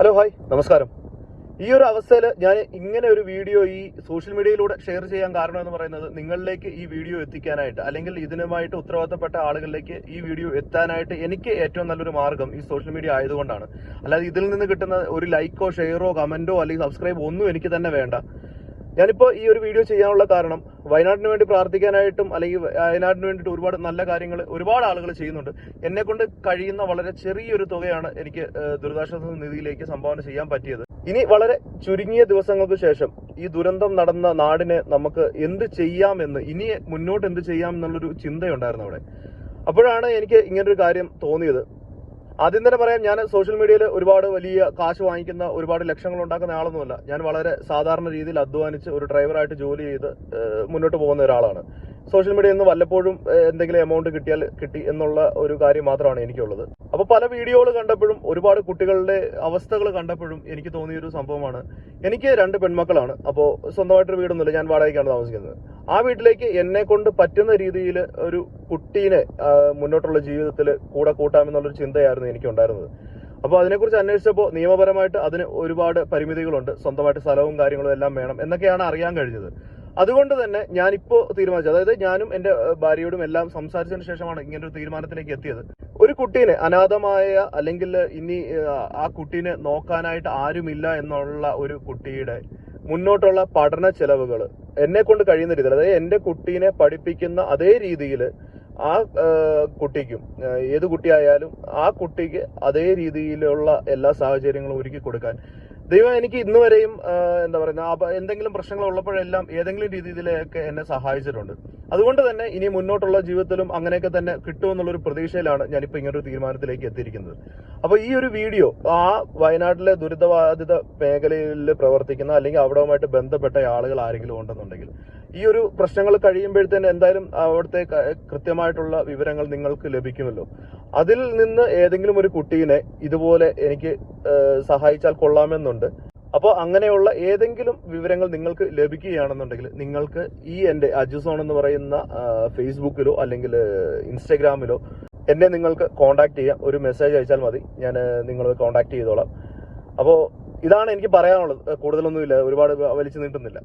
Hello hi. നമസ്കാരം. ഈ ഒരു അവസ്ഥയിൽ ഞാൻ ഇങ്ങനെ ഒരു വീഡിയോ ഈ സോഷ്യൽ മീഡിയയിലൂടെ ഷെയർ ചെയ്യാൻ കാരണം എന്ന് പറയുന്നത് നിങ്ങളിലേക്ക് ഈ വീഡിയോ എത്തിക്കാനായിട്ട് അല്ലെങ്കിൽ ഇതിനുമായിട്ട് ഉത്തരവാദിത്തപ്പെട്ട ആളുകളിലേക്ക് ഈ വീഡിയോ എത്താനായിട്ട് എനിക്ക് ഏറ്റവും നല്ലൊരു മാർഗം ഈ സോഷ്യൽ മീഡിയ ആയതുകൊണ്ടാണ്. അല്ലാതെ ഇതിൽ നിന്ന് കിട്ടുന്ന ഒരു ലൈക്കോ ഷെയറോ കമന്റോ അല്ലെങ്കിൽ സബ്സ്ക്രൈബോ ഒന്നും എനിക്ക് തന്നെ വേണ്ട. ഞാനിപ്പോൾ ഈ ഒരു വീഡിയോ ചെയ്യാനുള്ള കാരണം വയനാടിന് വേണ്ടി പ്രാർത്ഥിക്കാനായിട്ടും അല്ലെങ്കിൽ വയനാടിന് വേണ്ടിയിട്ട് ഒരുപാട് നല്ല കാര്യങ്ങൾ ഒരുപാട് ആളുകൾ ചെയ്യുന്നുണ്ട്. എന്നെ കൊണ്ട് കഴിയുന്ന വളരെ ചെറിയൊരു തുകയാണ് എനിക്ക് ദുരിതാശ്വാസ നിധിയിലേക്ക് സംഭാവന ചെയ്യാൻ പറ്റിയത്. ഇനി വളരെ ചുരുങ്ങിയ ദിവസങ്ങൾക്ക് ശേഷം ഈ ദുരന്തം നടന്ന നാടിനെ നമുക്ക് എന്ത് ചെയ്യാമെന്ന് ഇനി മുന്നോട്ട് എന്ത് ചെയ്യാം എന്നുള്ളൊരു ചിന്തയുണ്ടായിരുന്നു അവിടെ. അപ്പോഴാണ് എനിക്ക് ഇങ്ങനൊരു കാര്യം തോന്നിയത്. ആദ്യം തന്നെ പറയാം ഞാൻ സോഷ്യൽ മീഡിയയിൽ ഒരുപാട് വലിയ കാശ് വാങ്ങിക്കുന്ന ഒരുപാട് ലക്ഷങ്ങൾ ഉണ്ടാക്കുന്ന ആളൊന്നുമല്ല. ഞാൻ വളരെ സാധാരണ രീതിയിൽ അധ്വാനിച്ച് ഒരു ഡ്രൈവറായിട്ട് ജോലി ചെയ്ത് മുന്നോട്ട് പോകുന്ന ഒരാളാണ്. സോഷ്യൽ മീഡിയയിൽ നിന്ന് വല്ലപ്പോഴും എന്തെങ്കിലും എമൗണ്ട് കിട്ടിയാൽ കിട്ടി എന്നുള്ള ഒരു കാര്യം മാത്രമാണ് എനിക്കുള്ളത്. അപ്പോൾ പല വീഡിയോകൾ കണ്ടപ്പോഴും ഒരുപാട് കുട്ടികളുടെ അവസ്ഥകൾ കണ്ടപ്പോഴും എനിക്ക് തോന്നിയൊരു സംഭവമാണ്. എനിക്ക് രണ്ട് പെൺമക്കളാണ്. അപ്പോൾ സ്വന്തമായിട്ടൊരു വീടൊന്നുമില്ല. ഞാൻ വാടകയ്ക്കാണ് താമസിക്കുന്നത്. ആ വീട്ടിലേക്ക് എന്നെ കൊണ്ട് പറ്റുന്ന രീതിയിൽ ഒരു കുട്ടീനെ മുന്നോട്ടുള്ള ജീവിതത്തിൽ കൂടെ കൂട്ടാമെന്നുള്ളൊരു ചിന്തയായിരുന്നു എനിക്കുണ്ടായിരുന്നത്. അപ്പോൾ അതിനെക്കുറിച്ച് അന്വേഷിച്ചപ്പോൾ നിയമപരമായിട്ട് അതിന് ഒരുപാട് പരിമിതികളുണ്ട്. സ്വന്തമായിട്ട് സ്ഥലവും കാര്യങ്ങളും എല്ലാം വേണം എന്നൊക്കെയാണ് അറിയാൻ കഴിഞ്ഞത്. അതുകൊണ്ട് തന്നെ ഞാനിപ്പോൾ തീരുമാനിച്ചത് അതായത് ഞാനും എന്റെ ഭാര്യയോടും എല്ലാം സംസാരിച്ചതിന് ശേഷമാണ് ഇങ്ങനെ ഒരു തീരുമാനത്തിലേക്ക് എത്തിയത്. ഒരു കുട്ടീനെ അനാഥമായ അല്ലെങ്കിൽ ഇനി ആ കുട്ടീനെ നോക്കാനായിട്ട് ആരുമില്ല എന്നുള്ള ഒരു കുട്ടിയുടെ മുന്നോട്ടുള്ള പഠന ചെലവുകൾ എന്നെ കൊണ്ട് കഴിയുന്ന രീതിയിൽ അതായത് എന്റെ കുട്ടീനെ പഠിപ്പിക്കുന്ന അതേ രീതിയിൽ ആ കുട്ടിക്കും ഏത് കുട്ടിയായാലും ആ കുട്ടിക്ക് അതേ രീതിയിലുള്ള എല്ലാ സാഹചര്യങ്ങളും ഒരുക്കി കൊടുക്കാൻ ദൈവം എനിക്ക് ഇന്ന് വരെയും എന്താ പറയുക എന്തെങ്കിലും പ്രശ്നങ്ങൾ ഉള്ളപ്പോഴെല്ലാം ഏതെങ്കിലും രീതിയിലൊക്കെ എന്നെ സഹായിച്ചിട്ടുണ്ട്. അതുകൊണ്ട് തന്നെ ഇനി മുന്നോട്ടുള്ള ജീവിതത്തിലും അങ്ങനെയൊക്കെ തന്നെ കിട്ടുമെന്നുള്ളൊരു പ്രതീക്ഷയിലാണ് ഞാനിപ്പോൾ ഒരു തീരുമാനത്തിലേക്ക് എത്തിയിരിക്കുന്നത്. അപ്പോൾ ഈ ഒരു വീഡിയോ ആ വയനാട്ടിലെ ദുരിതബാധിത മേഖലയിൽ പ്രവർത്തിക്കുന്ന അല്ലെങ്കിൽ അവിടവുമായിട്ട് ബന്ധപ്പെട്ട ആളുകൾ ആരെങ്കിലും ഉണ്ടെന്നുണ്ടെങ്കിൽ ഈ ഒരു പ്രശ്നങ്ങൾ കഴിയുമ്പോഴത്തേന് എന്തായാലും അവിടുത്തെ കൃത്യമായിട്ടുള്ള വിവരങ്ങൾ നിങ്ങൾക്ക് ലഭിക്കുമല്ലോ. അതിൽ നിന്ന് ഏതെങ്കിലും ഒരു കുട്ടീനെ ഇതുപോലെ എനിക്ക് സഹായിച്ചാൽ കൊള്ളാമെന്നുണ്ട്. അപ്പോൾ അങ്ങനെയുള്ള ഏതെങ്കിലും വിവരങ്ങൾ നിങ്ങൾക്ക് ലഭിക്കുകയാണെന്നുണ്ടെങ്കിൽ നിങ്ങൾക്ക് ഈ എന്റെ അജുസോൺ എന്ന് പറയുന്ന ഫേസ്ബുക്കിലോ അല്ലെങ്കിൽ ഇൻസ്റ്റഗ്രാമിലോ എന്നെ നിങ്ങൾക്ക് കോൺടാക്ട് ചെയ്യാം. ഒരു മെസ്സേജ് അയച്ചാൽ മതി. ഞാൻ നിങ്ങളെ കോൺടാക്ട് ചെയ്തോളാം. അപ്പോൾ ഇതാണ് എനിക്ക് പറയാനുള്ളത്. കൂടുതലൊന്നുമില്ല. ഒരുപാട് വലിച്ചു നീട്ടുന്നില്ല.